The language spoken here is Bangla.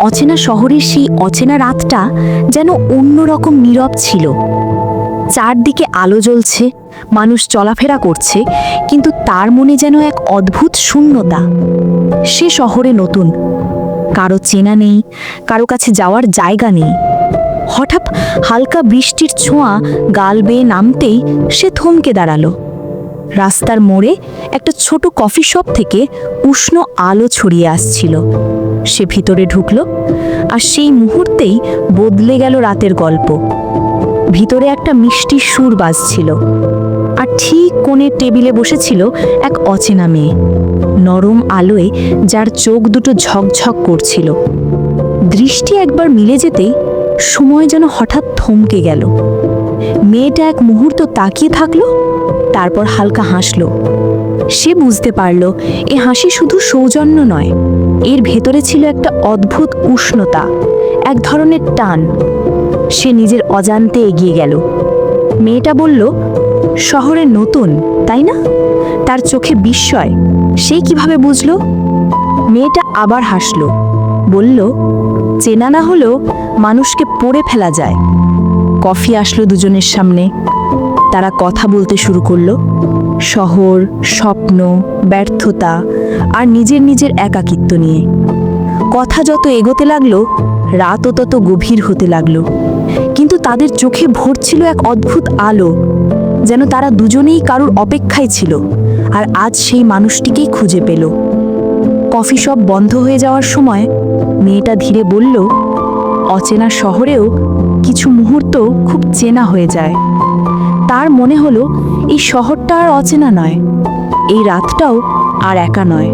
অচেনা শহরের সেই অচেনা রাতটা যেন অন্যরকম নীরব ছিল। চারদিকে আলো জ্বলছে, মানুষ চলাফেরা করছে, কিন্তু তার মনে যেন এক অদ্ভুত শূন্যতা। সে শহরে নতুন। কারও চেনা নেই, কারও কাছে যাওয়ার জায়গা নেই। হঠাৎ হালকা বৃষ্টির ছোঁয়া গাল বেয়ে নামতেই সে থমকে দাঁড়াল। রাস্তার মোড়ে একটা ছোট কফি শপ থেকে উষ্ণ আলো ছড়িয়ে আসছিল। সে ভিতরে ঢুকলো আর সেই মুহূর্তেই বদলে গেল রাতের গল্প। ভিতরে একটা মিষ্টি সুর বাজছিল আর ঠিক কোণের টেবিলে বসেছিল এক অচেনা মেয়ে। নরম আলোয় যার চোখ দুটো ঝকঝক করছিল। দৃষ্টি একবার মিলে যেতেই সময় যেন হঠাৎ থমকে গেল। মেয়েটা এক মুহূর্ত তাকিয়ে থাকল, তারপর হালকা হাসলো। সে বুঝতে পারল, এ হাসি শুধু সৌজন্য নয়, এর ভেতরে ছিল একটা অদ্ভুত উষ্ণতা, এক ধরনের টান। সে নিজের অজান্তে এগিয়ে গেল। মেয়েটা বলল, শহরে নতুন, তাই না? তার চোখে বিস্ময়, সে কীভাবে বুঝলো? মেয়েটা আবার হাসলো, বলল, চেনা না হলেও মানুষকে পড়ে ফেলা যায়। কফি আসলো দুজনের সামনে। তারা কথা বলতে শুরু করল। শহর, স্বপ্ন, ব্যর্থতা আর নিজের নিজের একাকিত্ব নিয়ে। কথা যত এগোতে লাগল, রাতও তত গভীর হতে লাগল। কিন্তু তাদের চোখে ভরছিল এক অদ্ভুত আলো, যেন তারা দুজনেই কারুর অপেক্ষায় ছিল আর আজ সেই মানুষটিকেই খুঁজে পেল। কফি শপ বন্ধ হয়ে যাওয়ার সময় মেয়েটা ধীরে বলল অচেনা শহরেও কিছু মুহূর্ত খুব চেনা হয়ে যায়। তার মনে হলো, এই শহরটা আর অচেনা নয়, এই রাতটাও আর একা নয়।